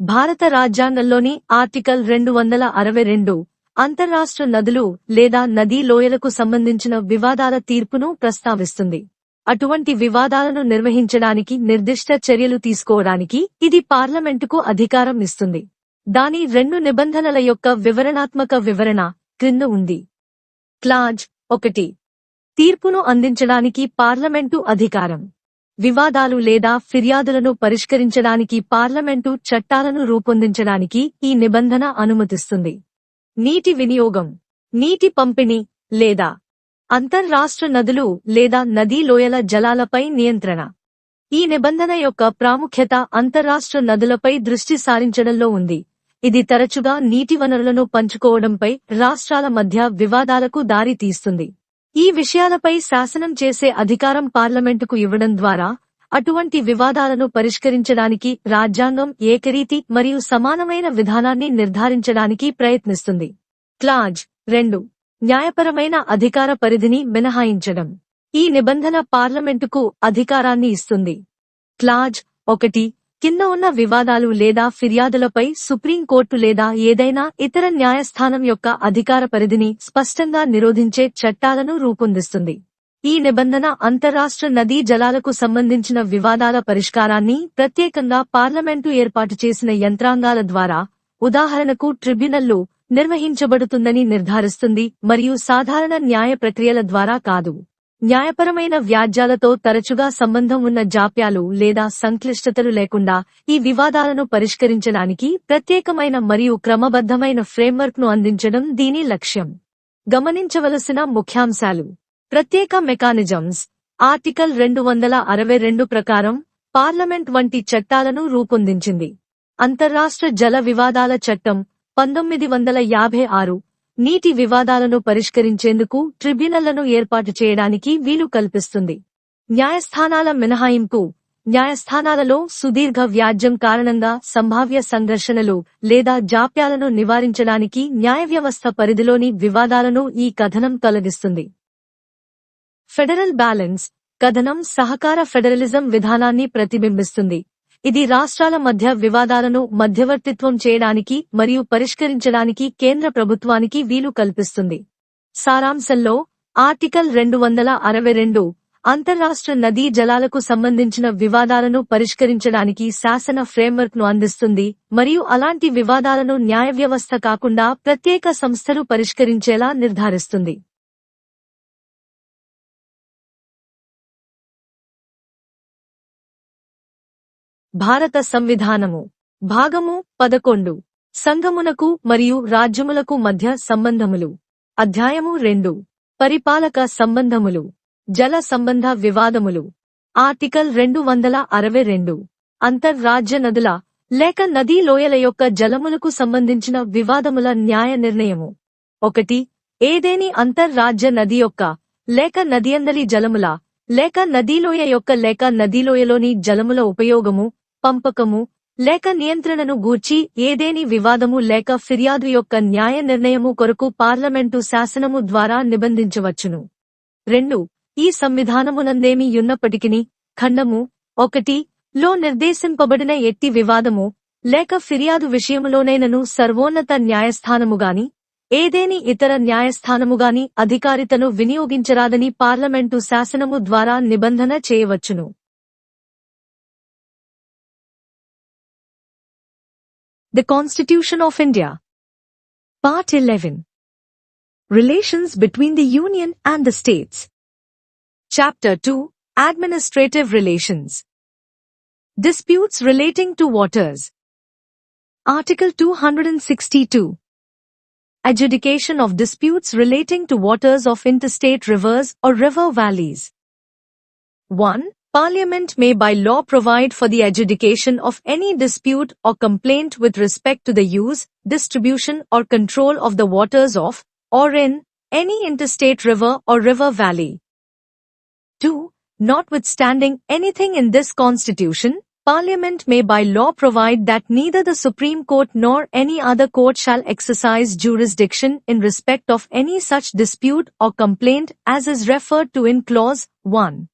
భారత రాజ్యాంగంలోని ఆర్టికల్ రెండు వందల అరవై రెండు అంతర్రాష్ట్ర నదులు లేదా నదీ లోయలకు సంబంధించిన వివాదాల తీర్పును ప్రస్తావిస్తుంది. అటువంటి వివాదాలను నిర్వహించడానికి నిర్దిష్ట చర్యలు తీసుకోవడానికి ఇది పార్లమెంటుకు అధికారం ఇస్తుంది. దాని రెండు నిబంధనల యొక్క వివరణాత్మక వివరణ క్రింద ఉంది. క్లాజ్ ఒకటి. తీర్పును అందించడానికి పార్లమెంటు అధికారం. వివాదాలు లేదా ఫిర్యాదులను పరిష్కరించడానికి పార్లమెంటు చట్టాలను రూపొందించడానికి ఈ నిబంధన అనుమతిస్తుంది. నీటి వినియోగం నీటి పంపిణీ లేదా అంతర్రాష్ట్ర నదులు లేదా నదీ లోయల జలాలపై నియంత్రణ. ఈ నిబంధన యొక్క ప్రాముఖ్యత అంతర్రాష్ట్ర నదులపై దృష్టి సారించడంలో ఉంది. ఇది తరచుగా నీటి వనరులను పంచుకోవడంపై రాష్ట్రాల మధ్య వివాదాలకు దారి తీస్తుంది ఈ విషయాలపై శాసనం చేసే అధికారం పార్లమెంటుకు ఇవ్వడం ద్వారా అటువంటి వివాదాలను పరిష్కరించడానికి రాజ్యాంగం ఏకరీతి మరియు సమానమైన విధానాన్ని నిర్ధారించడానికి ప్రయత్నిస్తుంది. క్లాజ్ రెండు. న్యాయపరమైన అధికార పరిధిని మినహాయించడం. ఈ నిబంధన పార్లమెంటుకు అధికారాన్ని ఇస్తుంది. క్లాజ్ ఒకటి. కింద ఉన్న వివాదాలు లేదా ఫిర్యాదులపై సుప్రీంకోర్టు లేదా ఏదైనా ఇతర న్యాయస్థానం యొక్క అధికార పరిధిని స్పష్టంగా నిరోధించే చట్టాలను రూపొందిస్తుంది. ఈ నిబంధన అంతరాష్ట్ర నదీ జలాలకు సంబంధించిన వివాదాల పరిష్కారాన్ని ప్రత్యేకంగా పార్లమెంటు ఏర్పాటు చేసిన యంత్రాంగాల ద్వారా ఉదాహరణకు ట్రిబ్యునల్లు నిర్వహించబడుతుందని నిర్ధారిస్తుంది మరియు సాధారణ న్యాయ ప్రక్రియల ద్వారా కాదు. న్యాయపరమైన వ్యాజ్యాలతో తరచుగా సంబంధం ఉన్న జాప్యాలు లేదా సంక్లిష్టతలు లేకుండా ఈ వివాదాలను పరిష్కరించడానికి ప్రత్యేకమైన మరియు క్రమబద్ధమైన ఫ్రేమ్వర్క్ను అందించడం దీని లక్ష్యం. గమనించవలసిన ముఖ్యాంశాలు. ప్రత్యేక మెకానిజమ్స్. ఆర్టికల్ రెండు వందల అరవై రెండు ప్రకారం పార్లమెంట్ వంటి చట్టాలను రూపొందించింది. అంతర్రాష్ట్ర జల వివాదాల చట్టం పంతొమ్మిది వందల యాభై ఆరు నీటి వివాదాలను పరిష్కరించేందుకు ట్రిబ్యునళ్ళను ఏర్పాటు చేయడానికి వీలు కల్పిస్తుంది. న్యాయస్థానాల మినహాయింపు. న్యాయస్థానాలలో సుదీర్ఘ వ్యాజ్యం కారణంగా సంభావ్య సంఘర్షణలు లేదా జాప్యాలను నివారించడానికి న్యాయ వ్యవస్థ పరిధిలోని వివాదాలను ఈ కథనం తొలగిస్తుంది. Federal balance. కథనం సహకార ఫెడరలిజం విధానాన్ని ప్రతిబింబిస్తుంది. ఇది రాష్ట్రాల మధ్య వివాదాలను మధ్యవర్తిత్వం చేయడానికి మరియు పరిష్కరించడానికి కేంద్ర ప్రభుత్వానికి వీలు కల్పిస్తుంది. సారాంశంలో ఆర్టికల్ రెండు వందల అరవై రెండు అంతర్రాష్ట్ర నదీ జలాలకు సంబంధించిన వివాదాలను పరిష్కరించడానికి శాసన ఫ్రేమ్వర్క్ను అందిస్తుంది మరియు అలాంటి వివాదాలను న్యాయ వ్యవస్థ కాకుండా ప్రత్యేక సంస్థలు పరిష్కరించేలా నిర్ధారిస్తుంది. భారత సంవిధానము. భాగము పదకొండు. సంఘమునకు మరియు రాజ్యములకు మధ్య సంబంధములు. అధ్యాయము రెండు. పరిపాలక సంబంధములు. జల సంబంధ వివాదములు. ఆర్టికల్ రెండు వందల అరవై రెండు. అంతర్రాజ్య నదుల లేక నదీ లోయల యొక్క జలములకు సంబంధించిన వివాదముల న్యాయ నిర్ణయము. ఒకటి. ఏదేని అంతర్రాజ్య నది యొక్క లేక నదియందలి జలముల లేక నదీలోయ యొక్క లేక నదీలోయలోని జలముల ఉపయోగము. పంపకము లేక నియంత్రణను గూర్చి ఏదేని వివాదము లేక ఫిర్యాదు యొక్క న్యాయ నిర్ణయము కొరకు పార్లమెంటు శాసనము ద్వారా నిబంధించవచ్చును. రెండు ఈ సంవిధానమునందేమి యున్నప్పటికిని ఖండము ఒకటి లో నిర్దేశింపబడిన ఎట్టి వివాదము లేక ఫిర్యాదు విషయములోనైనను సర్వోన్నత న్యాయస్థానముగాని ఏదేని ఇతర న్యాయస్థానముగాని అధికారితను వినియోగించరాదని పార్లమెంటు శాసనము ద్వారా నిబంధన చేయవచ్చును. The Constitution of India. Part 11. Relations between the Union and the States. Chapter 2. Administrative Relations. Disputes relating to waters. Article 262. Adjudication of disputes relating to waters of interstate rivers or river valleys. 1. Parliament may by law provide for the adjudication of any dispute or complaint with respect to the use, distribution or control of the waters of, or in, any interstate river or river valley. 2. Notwithstanding anything in this constitution, Parliament may by law provide that neither the Supreme Court nor any other court shall exercise jurisdiction in respect of any such dispute or complaint as is referred to in clause 1.